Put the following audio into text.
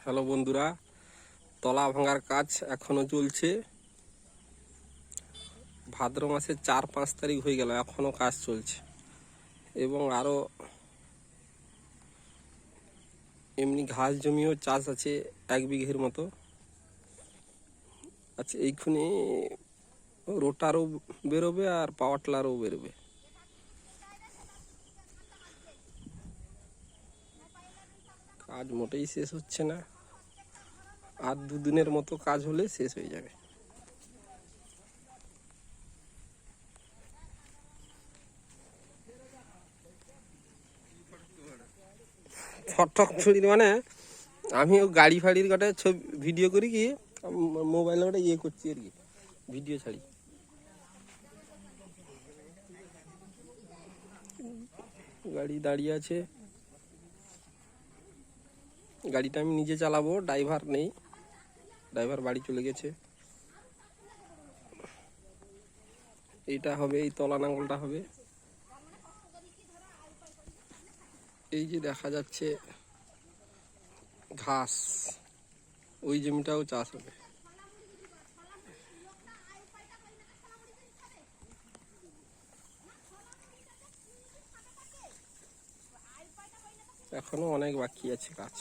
Hello বন্ধুরা, তলা ভাঙার কাজ এখনও চলছে। ভাদ্র মাসের চার পাঁচ তারিখ হয়ে গেল, এখনও কাজ চলছে। এবং আরও এমনি ঘাস জমিও চাষ আছে এক বিঘের মতো। আচ্ছা এইখানে রোটারও বেরোবে আর পাওয়ার টিলারও বেরোবে। কাজ মোটেই শেষ হচ্ছে না। আর দুদিনের মতো কাজ হলে শেষ হয়ে যাবে। ফটক মানে আমিও গাড়ি ফাড়ির গোটা ছবি ভিডিও করি কি মোবাইলে গোটা ইয়ে করছি আর কি ভিডিও ছাড়ি। গাড়ি দাঁড়িয়ে আছে। গাড়িটা আমি নিজে চালাবো, ড্রাইভার নেই। ড্রাইভার বাড়ি চলে গেছে। এইটা হবে, এই তলা নাঙ্গলটা হবে। এই যে দেখা যাচ্ছে, ঘাস। ওই জমিটাও চাষ হবে। এখনও অনেক বাকি আছে কাজ